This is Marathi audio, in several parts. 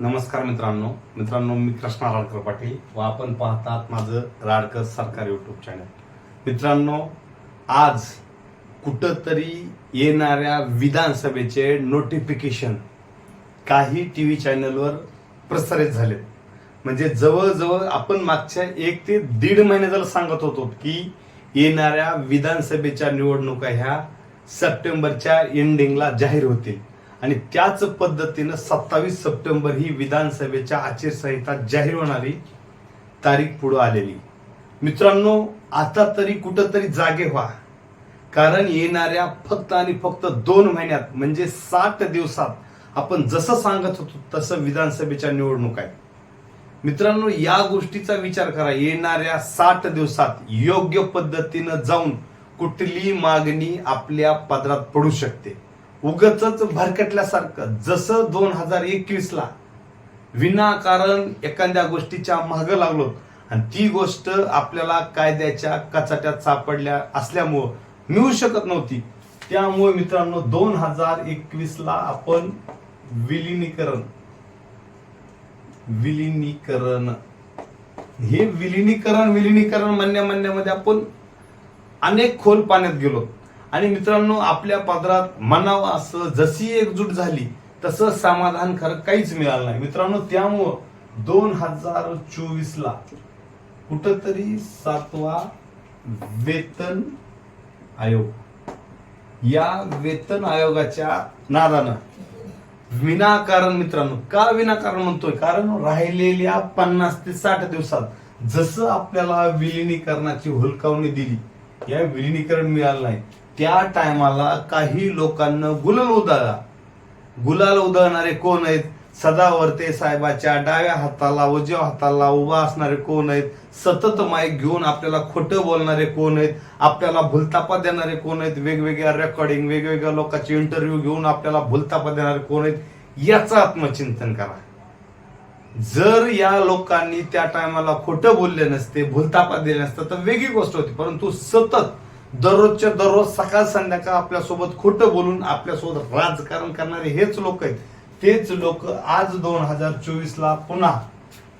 नमस्कार मित्रांनो. मित्रांनो मी कृष्णा राडकर पाटील व आपण पाहतात माझं राडकर सरकार युट्यूब चॅनल मित्रांनो आज कुठंतरी येणाऱ्या विधानसभेचे नोटिफिकेशन काही टी व्ही चॅनलवर प्रसारित झाले. म्हणजे जवळजवळ आपण मागच्या एक ते दीड महिने झालं सांगत होतो की येणाऱ्या विधानसभेच्या निवडणुका ह्या सप्टेंबरच्या एंडिंगला जाहीर होतील. आणि त्याच पद्धतीनं सत्तावीस सप्टेंबर ही विधानसभेच्या आचारसंहिता जाहीर होणारी तारीख पुढे आलेली. मित्रांनो आता तरी कुठंतरी जागे व्हा. कारण येणाऱ्या फक्त आणि फक्त दोन महिन्यात म्हणजे साठ दिवसात आपण जसं सांगत होतो तसं विधानसभेच्या निवडणूक आहे मित्रांनो या गोष्टीचा विचार करा. येणाऱ्या साठ दिवसात योग्य पद्धतीनं जाऊन कुठली मागणी आपल्या पदरात पडू शकते. उगच भरकटल्यासारखं. जसं दोन हजार एकवीस ला विनाकारण एखाद्या गोष्टीच्या मागं लागलो आणि ती गोष्ट आपल्याला कायद्याच्या कचाट्यात सापडल्या असल्यामुळं मिळू शकत नव्हती. त्यामुळे मित्रांनो दोन हजार एकवीस ला आपण विलिनीकरण. विलिनीकरण. हे विलिनीकरण विलिनीकरण म्हणण्या म्हणण्यामध्ये आपण अनेक खोल पाण्यात गेलो. आणि मित्रांनो आपल्या पदरात म्हणावं असं जशी एकजूट झाली तसं समाधान खरं काहीच मिळालं नाही. मित्रांनो त्यामुळं दोन हजार चोवीस ला कुठंतरी सातवा वेतन आयोग. या वेतन आयोगाच्या नादानं. विनाकारण मित्रांनो का विनाकारण म्हणतोय? कारण राहिलेल्या पन्नास ते साठ दिवसात जसं आपल्याला विलिनीकरणाची हुलकावणी दिली या विलिनीकरण मिळालं नाही. त्या टायमाला काही लोकांना गुलाल उधळला. गुलाल उधळणारे कोण आहेत? सदावर्ते साहेबाच्या डाव्या हाताला उजव्या हाताला उभा असणारे कोण आहेत? सतत माईक घेऊन आपल्याला खोटं बोलणारे कोण आहेत? आपल्याला भुलतापा देणारे कोण आहेत? वेगवेगळ्या रेकॉर्डिंग वेगवेगळ्या लोकांचे इंटरव्ह्यू घेऊन आपल्याला भुलतापा देणारे कोण आहेत? याचं आत्मचिंतन करा. जर या लोकांनी त्या टायमाला खोटं बोलले नसते भुलतापा दिले नसतं तर वेगळी गोष्ट होती. परंतु सतत दररोजच्या दररोज सकाळ संध्याकाळ आपल्यासोबत खोटं बोलून आपल्यासोबत राजकारण करणारे हेच लोक आहेत. तेच लोक आज दोन हजार चोवीसला पुन्हा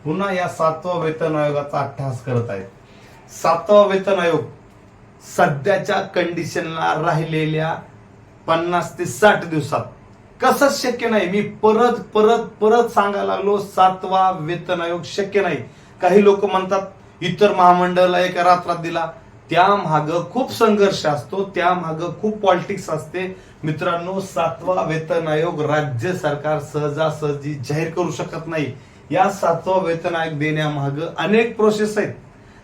पुन्हा या सातवा वेतन आयोगाचा अट्टहास करत आहेत. सातवा वेतन आयोग सध्याच्या कंडिशनला राहिलेल्या पन्नास ते साठ दिवसात. कसंच शक्य नाही? मी परत परत परत सांगायला लागलो सातवा वेतन आयोग शक्य नाही. काही लोक म्हणतात इतर महामंडळाला एका रात्रात दिला. त्यामाग खूप संघर्ष असतो त्यामाग खूप पॉलिटिक्स असते. मित्रांनो सातवा वेतन आयोग राज्य सरकार सहजासहजी जाहीर करू शकत नाही. या सातवा वेतन आयोग देण्यामाग अनेक प्रोसेस आहेत.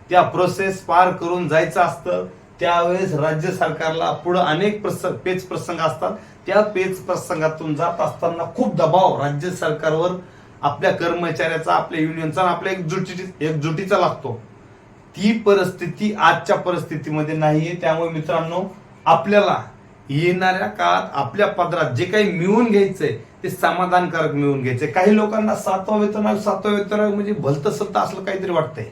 त्या प्रोसेस पार करून जायचं असतं. त्यावेळेस राज्य सरकारला पुढे अनेक प्रसंग पेच प्रसंग असतात. त्या पेच प्रसंगातून जात असताना खूप दबाव राज्य सरकारवर आपल्या कर्मचाऱ्याचा आपल्या युनियनचा आणि आपल्या एकजुटी एकजुटीचा लागतो. ती परिस्थिती आजच्या परिस्थितीमध्ये नाहीये. त्यामुळे मित्रांनो आपल्याला येणाऱ्या काळात आपल्या पदरात जे काही मिळवून घ्यायचंय ते समाधानकारक मिळवून घ्यायचंय. काही लोकांना सातवा वेतन आयोग सातवा वेतन आयोग म्हणजे भलत सत्ता असलं काहीतरी वाटतंय.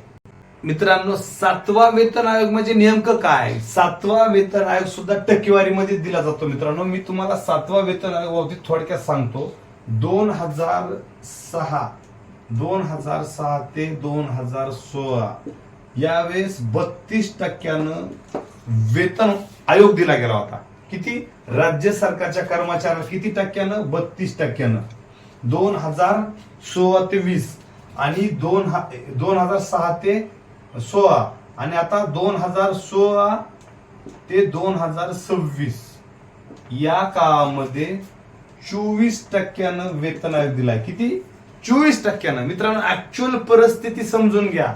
मित्रांनो सातवा वेतन आयोग म्हणजे नेमकं काय? सातवा वेतन आयोग सुद्धा टक्केवारीमध्ये दिला जातो मित्रांनो. मी तुम्हाला सातवा वेतन आयोगावरती थोडक्यात सांगतो. दोन हजार सहा दोन हजार सहा ते दोन हजार सोळा यावेळेस बत्तीस टक्क्यानं वेतन आयोग दिला गेला होता. किती? राज्य सरकारच्या कर्मचाऱ्याला किती टक्क्यानं? बत्तीस टक्क्यानं. दोन हजार सोळा ते वीस आणि दोन हा- दोन हजार सहा ते सोळा आणि आता दोन हजार सोळा ते दोन हजार सव्वीस. या काळामध्ये चोवीस टक्क्यानं वेतन आयोग दिलाय. किती? चोवीस टक्क्यानं. मित्रांनो ऍक्च्युअल परिस्थिती समजून घ्या.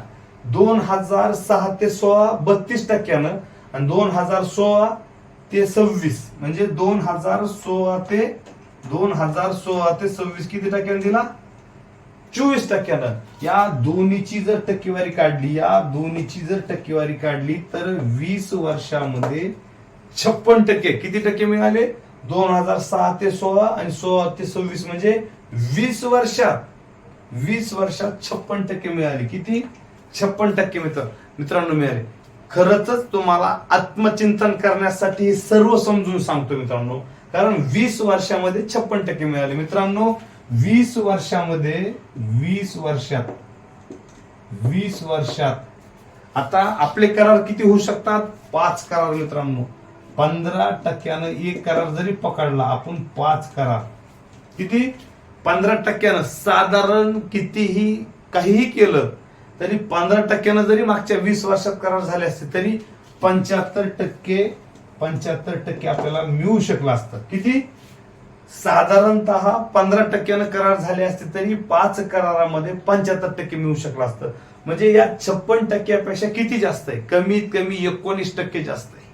दोन हजार सहा ते सोळा बत्तीस टक्क्यानं आणि दोन हजार सोळा ते सव्वीस. म्हणजे दोन हजार सोळा ते दोन हजार सोळा ते सव्वीस किती टक्क्यानं दिला? चोवीस टक्क्यानं. या दोन्हीची जर टक्केवारी काढली या दोन्हीची जर टक्केवारी काढली तर वीस वर्षामध्ये छप्पन टक्के किती टक्के मिळाले? दोन हजार सहा ते सोळा आणि सोळा ते सव्वीस. म्हणजे वीस वर्षात वीस वर्षात छप्पन टक्के मिळाले. किती? छप्पन टक्के मित्र मित्रांनो मिळाले. खरंच तुम्हाला आत्मचिंतन करण्यासाठी हे सर्व समजून सांगतो मित्रांनो. कारण वीस वर्षामध्ये छप्पन टक्के मिळाले. मित्रांनो वीस वर्षामध्ये वीस वर्षात वीस वर्षात. आता आपले करार किती होऊ शकतात? पाच करार मित्रांनो. पंधरा टक्क्यानं एक करार जरी पकडला आपण पाच करार. किती? पंधरा टक्क्यानं. साधारण कितीही काहीही केलं तरी पंधरा टक्क्यानं जरी मागच्या वीस वर्षात करार झाले असते तरी पंच्याहत्तर टक्के पंच्याहत्तर टक्के आपल्याला मिळू शकलं असतं. किती? साधारणतः पंधरा टक्क्यानं करार झाले असते तरी पाच करारामध्ये पंच्याहत्तर टक्के मिळू शकलं असतं. म्हणजे या छप्पन टक्क्यापेक्षा किती जास्त आहे? कमीत कमी एकोणीस टक्के जास्त आहे.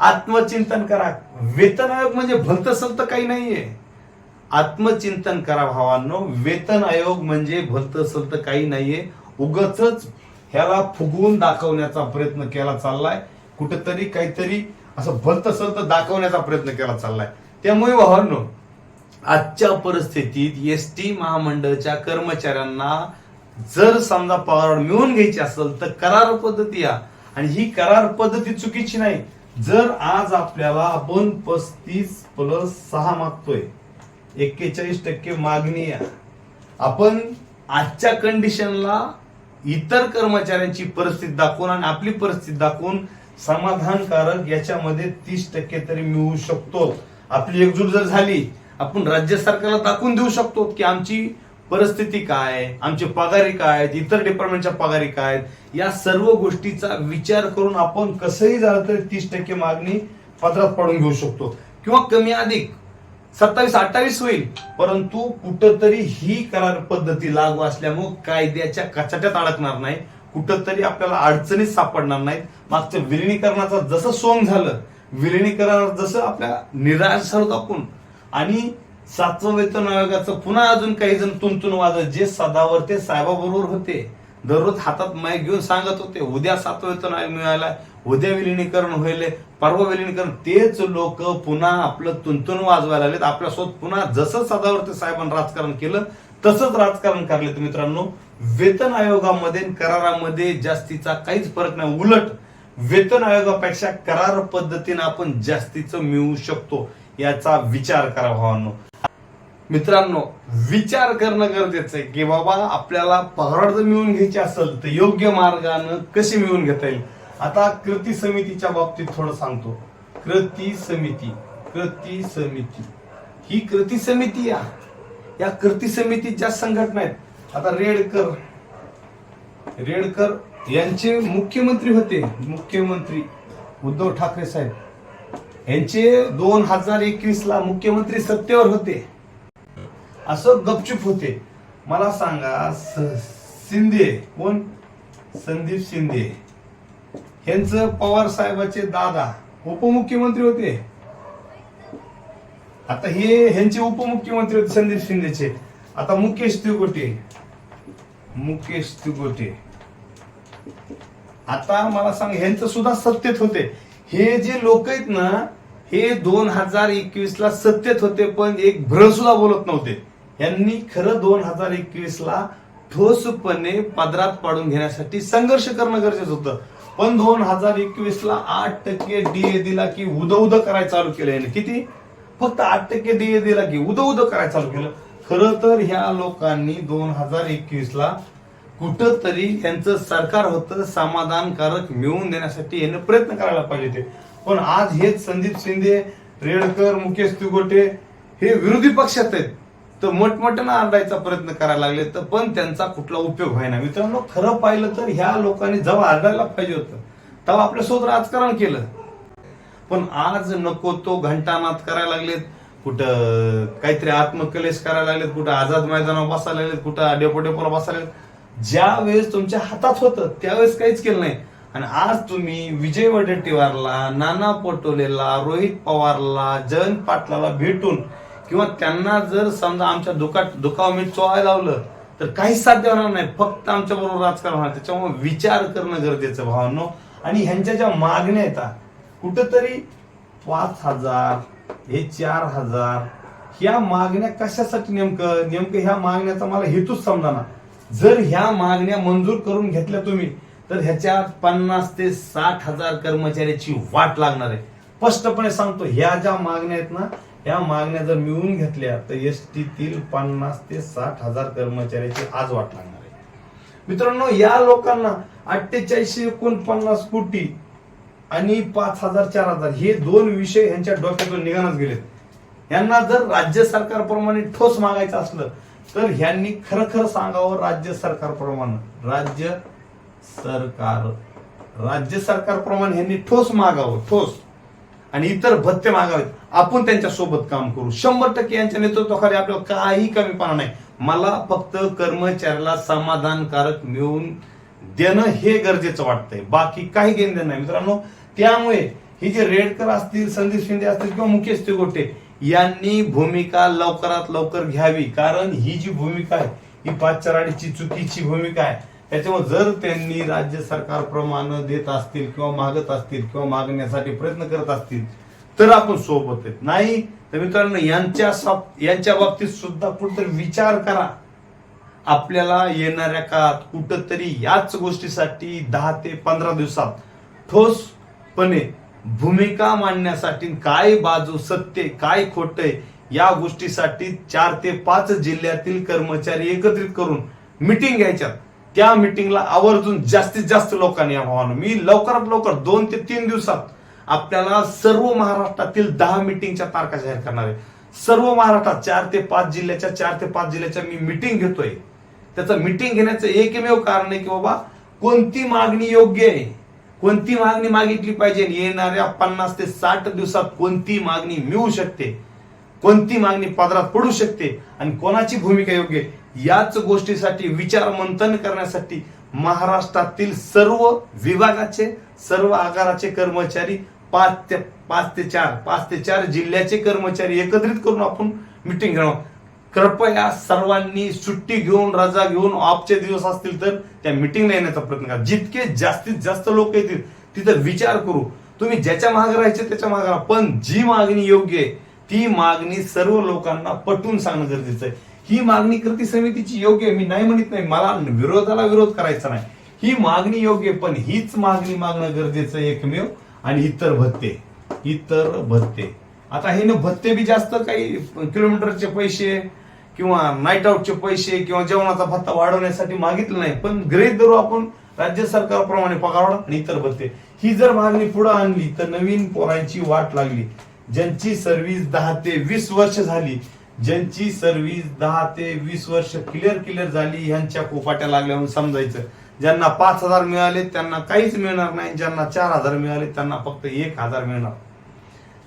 आत्मचिंतन करा. वेतन आयोग म्हणजे भलत संत काही नाहीये. आत्मचिंतन करा भावांनो. वेतन आयोग म्हणजे भलत संत काही नाहीये. उगच ह्याला फुगवून दाखवण्याचा प्रयत्न केला चाललाय. कुठेतरी काहीतरी असं भलत सलत दाखवण्याचा प्रयत्न केला चाललाय. त्यामुळे भावांनो आजच्या परिस्थितीत एस टी महामंडळच्या कर्मचाऱ्यांना जर समजा पगार मिळवून घ्यायची असेल तर करार पद्धती या. आणि ही करार पद्धती चुकीची नाही. जर आज आपल्याला आपण पस्तीस प्लस सहा मागतोय एक्केचाळीस टक्के मागणी आहे आपण आजच्या कंडिशनला इतर कर्मचाऱ्यांची परिस्थिती दाखवून आणि आपली परिस्थिती दाखवून समाधानकारक याच्यामध्ये तीस टक्के तरी मिळू शकतो. आपली एकजूट जर झाली आपण राज्य सरकारला दाखवून देऊ शकतो की आमची परिस्थिती काय आहे, आमचे पगारी काय आहेत, इतर डिपार्टमेंटच्या पगारी काय आहेत, या सर्व गोष्टीचा विचार करून आपण कसंही झालं तरी तीस टक्के मागणी पत्रात पाडून घेऊ शकतो. किंवा कमी अधिक. सत्तावीस अठ्ठावीस होईल. परंतु कुठंतरी ही करार पद्धती लागू असल्यामुळे कायद्याच्या कचाट्यात अडकणार नाही कुठंतरी आपल्याला अडचणीत सापडणार नाहीत. मागचं विलिनीकरणाचं जसं सोंग झालं विलिनीकरणावर जसं आपल्या निराश झालो आपण. आणि सातवं वेतन आयोगाचं पुन्हा अजून काही जण तुंतून वाजत जे सदावर ते साहेबाबरोबर होते. दररोज हातात माईक घेऊन सांगत होते उद्या सातवं वेतन आयोग मिळाला उद्या विलिनीकरण होईल परवा विलिनीकरण तेच लोक पुन्हा आपलं तुंतून वाजवायला लागलेत. आपल्यासोबत पुन्हा जसं सदावर्ती साहेबांनी राजकारण केलं तसंच राजकारण करलेत मित्रांनो. वेतन आयोगामध्ये करारामध्ये जास्तीचा काहीच फरक नाही. उलट वेतन आयोगापेक्षा करार पद्धतीने आपण जास्तीचं मिळवू शकतो याचा विचार करा भावांनो. मित्रांनो विचार करणं गरजेचं आहे की बाबा आपल्याला पगार जर मिळवून घ्यायची असेल तर योग्य मार्गानं कशी मिळवून घेता येईल? आता कृती समितीच्या बाबतीत थोडं सांगतो. कृती समिती कृती समिती. ही कृती समिती या. या कृती समितीत ज्या संघटना आहेत आता रेडकर. रेडकर यांचे मुख्यमंत्री होते. मुख्यमंत्री उद्धव ठाकरे साहेब. यांचे दोन हजार एकवीस ला मुख्यमंत्री सत्तेवर होते. असं गपचूप होते. मला सांगा स- शिंदे कोण? संदीप शिंदे. यांचं पवार साहेबाचे दादा उपमुख्यमंत्री होते. आता हे ह्यांचे उपमुख्यमंत्री होते संदीप शिंदेचे. आता मुकेश तिगोटे मुकेश तिगोटे आता मला सांग ह्यांचं सुद्धा सत्तेत होते. हे जे लोक आहेत ना हे दोन हजार एकवीस ला सत्तेत होते पण एक भ्र सुद्धा बोलत नव्हते. यांनी खरं दोन हजार एकवीस ला ठोसपणे पदरात पाडून घेण्यासाठी संघर्ष करणं गरजेचं होतं. पण दोन हजार एकवीस ला आठ टक्के डीए दिला की उद उद करायला चालू केलं याने. किती? फक्त आठ टक्के डीए दिला की उद उद करायला चालू केलं. खरं तर ह्या लोकांनी दोन हजार एकवीस ला कुठंतरी यांचं सरकार होतं समाधानकारक मिळवून देण्यासाठी याने प्रयत्न करायला पाहिजे ते पण आज हेच संदीप शिंदे रेडकर मुकेश तिगोटे हे विरोधी पक्षात आहेत. तर मोठमोठ्यानं आरडायचा प्रयत्न करायला लागले तर पण त्यांचा कुठला उपयोग व्हायना. मित्रांनो खरं पाहिलं तर ह्या लोकांनी जेव्हा आरडायला पाहिजे होतं तेव्हा आपल्यासोबत राजकारण केलं. पण आज नको तो घंटानाथ करायला लागलेत. कुठं काहीतरी आत्मकलेश करायला लागलेत कुठं आझाद मैदानावर बसायला लागलेत कुठं डेपोडेपोला बसायला लागलेत. ज्या वेळेस तुमच्या हातात होतं त्यावेळेस काहीच केलं नाही. आणि आज तुम्ही विजय वडेट्टीवारला नाना पटोलेला रोहित पवारला जयंत पाटलाला भेटून किंवा त्यांना जर समजा आमच्या दुकाट दुखाव मी चोळायला लावलं तर काहीच साध्य होणार नाही. फक्त आमच्या बरोबर राजकारण होणार. त्याच्यामुळे विचार करणं गरजेचं भावांनो. आणि ह्यांच्या ज्या मागण्या येतात कुठंतरी पाच हजार हे चार हजार ह्या मागण्या कशासाठी नेमकं नेमकं ह्या मागण्याचा मला हेतूच समजाना. जर ह्या मागण्या मंजूर करून घेतल्या तुम्ही तर ह्याच्यात पन्नास ते साठ हजार कर्मचाऱ्याची वाट लागणार आहे. स्पष्टपणे सांगतो ह्या ज्या मागण्या आहेत ना ह्या मागण्या जर मिळवून घेतल्या तर एस टीतील पन्नास ते साठ हजार कर्मचाऱ्याची आज वाट लागणार आहे. मित्रांनो या लोकांना अठ्ठेचाळीसशे एकोणपन्नास कोटी आणि पाच हजार चार हजार हे दोन विषय यांच्या डोक्यातून निघानच गेलेत. यांना जर राज्य सरकारप्रमाणे ठोस मागायचं असलं तर ह्यांनी खरं खरं सांगावं राज्य सरकारप्रमाणे. राज्य सरकार राज्य सरकारप्रमाणे ह्यांनी ठोस मागावं ठोस. आणि इतर भत्ते मागावेत. आपण त्यांच्यासोबत काम करू. शंभर टक्के यांच्या नेतृत्वाखाली आपल्याला काही कमीपणा नाही. मला फक्त कर्मचाऱ्याला समाधानकारक मिळवून देणं हे गरजेचं वाटतंय. बाकी काही घेणं नाही. मित्रांनो त्यामुळे ही जे रेडकर असतील संदीप शिंदे असतील किंवा मुकेश तिगोटे यांनी भूमिका लवकरात लवकर घ्यावी. कारण ही जी भूमिका आहे ही पाचराडीची चुकीची भूमिका आहे. त्याच्यामुळे जर त्यांनी राज्य सरकारप्रमाणे देत असतील किंवा मागत असतील किंवा मागण्यासाठी प्रयत्न करत असतील तर आपण सोबत आहेत. नाही तर मित्रांनो यांच्या यांच्या बाबतीत सुद्धा कुठेतरी विचार करा. आपल्याला येणाऱ्या काळात कुठंतरी याच गोष्टीसाठी दहा ते पंधरा दिवसात ठोसपणे भूमिका मांडण्यासाठी काय बाजू सत्य काय खोट या गोष्टीसाठी चार ते पाच जिल्ह्यातील कर्मचारी एकत्रित करून मिटिंग घ्यायच्यात. त्या मिटिंगला आवर्जून जास्तीत जास्त लोकांनी यावं मी लवकरात लवकर दोन ते तीन दिवसात आपल्याला सर्व महाराष्ट्रातील दहा मिटिंगच्या तारखा जाहीर करणार आहे. सर्व महाराष्ट्रात चार ते पाच जिल्ह्याच्या चार ते पाच जिल्ह्याच्या मी मिटिंग घेतोय. त्याचं मिटिंग घेण्याचं एकमेव कारण आहे की बाबा कोणती मागणी योग्य आहे? कोणती मागणी मागितली पाहिजे? आणि येणाऱ्या पन्नास ते साठ दिवसात कोणती मागणी मिळू शकते? कोणती मागणी पदरात पडू शकते? आणि कोणाची भूमिका योग्य आहे? याच गोष्टीसाठी विचार मंथन करण्यासाठी महाराष्ट्रातील सर्व विभागाचे सर्व आगाराचे कर्मचारी पाच ते पाच ते चार पाच ते चार जिल्ह्याचे कर्मचारी एकत्रित करून आपण मिटिंग घेणार कृपया सर्वांनी सुट्टी घेऊन रजा घेऊन ऑफचे दिवस असतील तर त्या मिटिंगला येण्याचा प्रयत्न करा. जितके जास्तीत जास्त लोक येतील तिथं विचार करू. तुम्ही ज्याच्या मागे राहायचे त्याच्यामागे राहा. पण जी मागणी योग्य आहे ती मागणी सर्व लोकांना पटवून सांगणं गरजेचं आहे. ही मागणी कृती समितीची योग्य मी नाही म्हणत नाही मला विरोधाला विरोध करायचा नाही. ही मागणी योग्य पण हीच मागणी मागणं गरजेचं एकमेव आणि इतर भत्ते. इतर भत्ते. आता हे ना भत्ते बी जास्त काही किलोमीटरचे पैसे किंवा नाईट आउटचे पैसे किंवा जेवणाचा भत्ता वाढवण्यासाठी मागितलं नाही पण गृहित धरू आपण राज्य सरकारप्रमाणे पगार वाढ आणि इतर भत्ते. ही जर मागणी पुढे आणली तर नवीन पोरांची वाट लागली. ज्यांची सर्व्हिस दहा ते वीस वर्ष झाली ज्यांची सर्व्हिस दहा ते वीस वर्ष क्लिअर क्लिअर झाली ह्यांच्या कोपाट्या लागल्या म्हणून समजायचं. ज्यांना पाच हजार मिळाले त्यांना काहीच मिळणार नाही. ज्यांना चार हजार मिळाले त्यांना फक्त एक हजार मिळणार.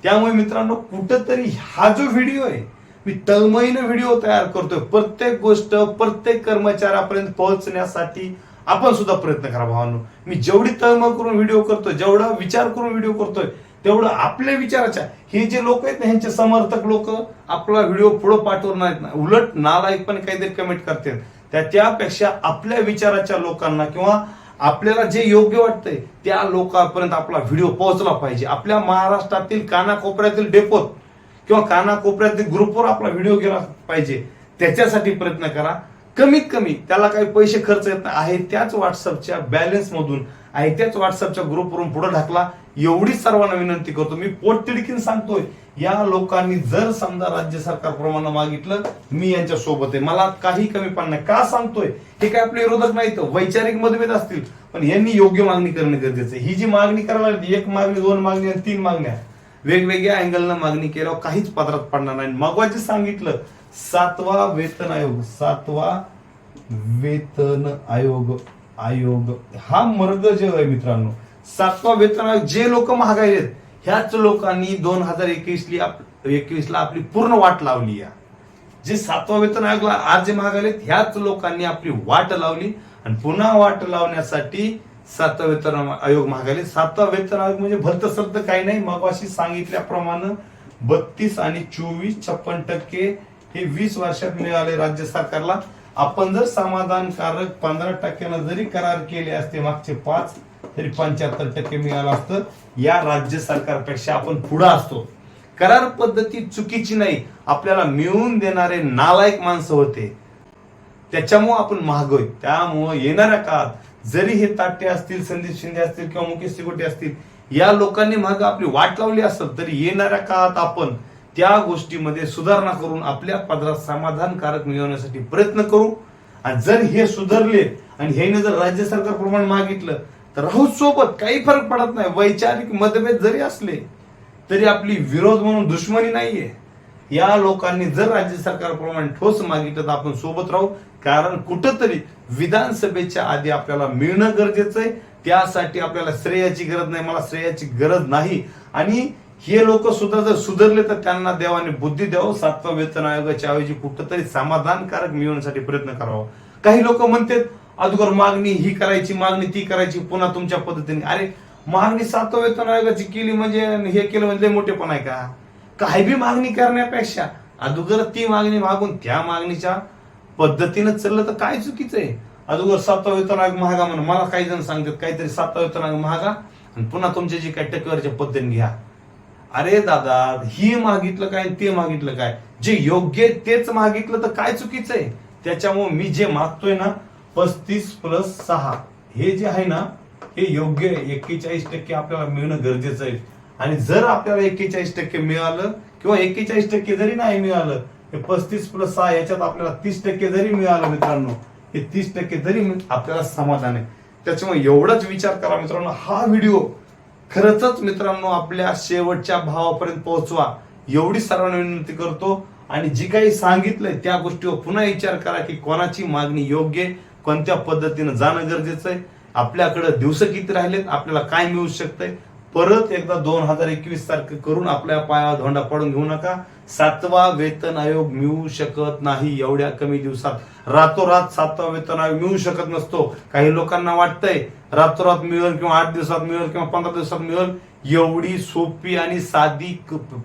त्यामुळे मित्रांनो कुठंतरी हा जो व्हिडिओ आहे मी तळमळीनं व्हिडिओ तयार करतोय. प्रत्येक गोष्ट प्रत्येक कर्मचाऱ्यापर्यंत पोहोचण्यासाठी आपण सुद्धा प्रयत्न करा भावांनो. मी जेवढी तळमळ करून व्हिडिओ करतोय जेवढा विचार करून व्हिडिओ करतोय तेवढं आपल्या विचाराच्या. हे जे लोक आहेत ना ह्यांचे समर्थक लोक आपला व्हिडिओ पुढे पाठवणार नाहीत ना. उलट नालायकपणे काहीतरी कमेंट करतील. त्या त्यापेक्षा आपल्या विचाराच्या लोकांना किंवा आपल्याला जे योग्य वाटतंय त्या लोकांपर्यंत आपला व्हिडिओ पोहोचला पाहिजे. आपल्या महाराष्ट्रातील कानाकोपऱ्यातील डेपोत किंवा कानाकोपऱ्यातील ग्रुपवर आपला व्हिडिओ गेला पाहिजे. त्याच्यासाठी प्रयत्न करा. कमीत कमी त्याला काही पैसे खर्च येत नाही. आहे त्याच व्हॉट्सअपच्या बॅलन्समधून मधून आहे त्याच व्हॉट्सअपच्या ग्रुपवरून पुढे ढकला. एवढीच सर्वांना विनंती करतो. मी पोटतिडकीन सांगतोय या लोकांनी जर समजा राज्य सरकारप्रमाणे मागितलं मी यांच्या सोबत आहे. मला काही कमी पडणार नाही. का सांगतोय? हे काय आपले विरोधक नाही तर वैचारिक मतभेद असतील. पण यांनी योग्य मागणी करणं गरजेचं आहे. ही जी मागणी करायला लागली, एक मागणी दोन मागणी आणि तीन मागण्या वेगवेगळ्या अँगलनं मागणी केल्यावर काहीच पदरात पडणार नाही. मगवाची सांगितलं सातवा वेतन आयोग सातवा वेतन आयोग. आयोग. हा मर्ग जो आहे मित्रांनो सातवा वेतन आयोग जे लोक महागाईत ह्याच लोकांनी दोन हजार एकवीसली एकवीसला आपली पूर्ण वाट लावली या. जे सातवा वेतन आयोगला आज जे आहेत ह्याच लोकांनी आपली वाट लावली. आणि पुन्हा वाट लावण्यासाठी सातवा वेतन आयोग महागाले सातवा वेतन आयोग म्हणजे भलत सलत काही नाही मगाशी सांगितल्याप्रमाणे बत्तीस आणि चोवीस छप्पन टक्के हे वीस वर्षात मिळाले राज्य सरकारला. आपण जर समाधानकारक पंधरा टक्क्यानं जरी करार केले असते मागचे पाच तरी पंच्याहत्तर टक्के मिळालं असतं. या राज्य सरकारपेक्षा आपण पुढे असतो. करार पद्धती चुकीची नाही. आपल्याला मिळवून देणारे नालायक माणसं होते. त्याच्यामुळं आपण महागोय त्यामुळं येणाऱ्या काळात जरी हे ताटे असतील संदीप शिंदे असतील किंवा मुकेश तिकोटे असतील या लोकांनी महाग आपली वाट लावली असेल तरी येणाऱ्या काळात आपण त्या गोष्टीमध्ये सुधारणा करून आपल्या पदरात समाधानकारक मिळवण्यासाठी प्रयत्न करू. आणि जर हे सुधारले आणि ह्याने जर राज्य सरकार प्रमाण मागितलं तर राहू सोबत काही फरक पडत नाही. वैचारिक मतभेद जरी असले तरी आपली विरोध म्हणून दुश्मनी नाहीये. या लोकांनी जर राज्य सरकारप्रमाणे ठोस मागितलं तर आपण सोबत राहू. कारण कुठंतरी विधानसभेच्या आधी आपल्याला मिळणं गरजेचं आहे. त्यासाठी आपल्याला श्रेयाची गरज नाही मला श्रेयाची गरज नाही. आणि हे लोक सुद्धा जर सुधारले तर त्यांना देवाने बुद्धी द्यावं. सातवा वेतन आयोगाच्या ऐवजी कुठंतरी समाधानकारक मिळवण्यासाठी प्रयत्न करावा. काही लोक म्हणतात अगोदर मागणी ही करायची मागणी ती करायची पुन्हा तुमच्या पद्धतीने. अरे मागणी सातवा वेतन आयोगाची केली म्हणजे हे केलं म्हणजे लय मोठेपण आहे का? काही बी मागणी करण्यापेक्षा अगोदर ती मागणी मागून त्या मागणीच्या पद्धतीनं चाललं तर काय चुकीचं आहे? अगोदर सातवा वेतन आयोग महागा म्हणून. मला काही जण सांगतात काहीतरी सातवा वेतन आयोग महागा आणि पुन्हा तुमच्या जी काही टक्केवारीच्या पद्धतीने घ्या. अरे दादा ही मागितलं काय ते मागितलं काय? जे योग्य आहे तेच मागितलं तर काय चुकीचं आहे? त्याच्यामुळे मी जे मागतोय ना पस्तीस प्लस सहा हे जे आहे ना हे योग्य आहे. एक्केचाळीस टक्के आपल्याला मिळणं गरजेचं आहे. आणि जर आपल्याला एक्केचाळीस टक्के मिळालं किंवा एक्केचाळीस टक्के जरी नाही मिळालं हे पस्तीस प्लस सहा याच्यात आपल्याला तीस टक्के जरी मिळालं मित्रांनो हे तीस टक्के जरी आपल्याला समाधान आहे. त्याच्यामुळे एवढाच विचार करा मित्रांनो. हा व्हिडिओ खरंच मित्रांनो आपल्या शेवटच्या भावापर्यंत पोहोचवा. एवढी सर्वांना विनंती करतो. आणि जी काही सांगितलंय त्या गोष्टीवर पुन्हा विचार करा की कोणाची मागणी योग्य कोणत्या पद्धतीनं जाणं गरजेचं आहे. आपल्याकडं दिवस किती राहिलेत आपल्याला काय मिळू शकतंय. परत एकदा दोन हजार एकवीस सारखं करून आपल्या पायावर धोंडा पडून घेऊ नका. सातवा वेतन आयोग मिळू शकत नाही एवढ्या कमी दिवसात. रातोरात सातवा वेतन आयोग मिळू शकत नसतो. काही लोकांना वाटतंय रातोरात मिळेल किंवा आठ दिवसात मिळेल किंवा पंधरा दिवसात मिळेल. एवढी सोपी आणि साधी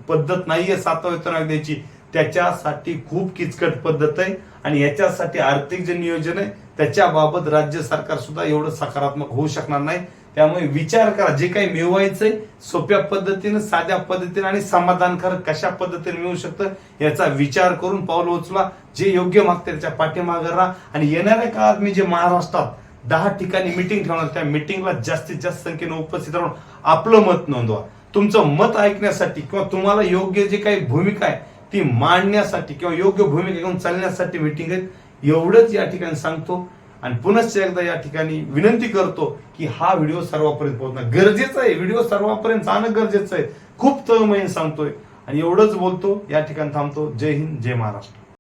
पद्धत नाहीये सातवा वेतन आयोग द्यायची. त्याच्यासाठी खूप किचकट पद्धत आहे आणि याच्यासाठी आर्थिक जे नियोजन आहे त्याच्याबाबत राज्य सरकार सुद्धा एवढं सकारात्मक होऊ शकणार नाही. त्यामुळे विचार करा. जे काही मिळवायचंय सोप्या पद्धतीने साध्या पद्धतीने आणि समाधानकारक कशा पद्धतीने मिळू शकतं याचा विचार करून पाऊल उचला. जे योग्य मागते त्याच्या पाठीमागे राहा. आणि येणाऱ्या काळात मी जे महाराष्ट्रात दहा ठिकाणी मिटिंग ठेवणार त्या मिटिंगला जास्तीत जास्त संख्येने उपस्थित राहून आपलं मत नोंदवा. तुमचं मत ऐकण्यासाठी किंवा तुम्हाला योग्य जे काही भूमिका आहे ती मांडण्यासाठी किंवा योग्य भूमिका घेऊन चालण्यासाठी मिटिंग आहेत. एवढंच या ठिकाणी सांगतो. आणि पुनश्च एकदा या ठिकाणी विनंती करतो की हा व्हिडिओ सर्वांपर्यंत पोहोचणं गरजेचं आहे. व्हिडिओ सर्वांपर्यंत जाणं गरजेचं आहे. खूप तळमळीने सांगतोय. आणि एवढंच बोलतो. या ठिकाणी थांबतो. जय हिंद जय महाराष्ट्र.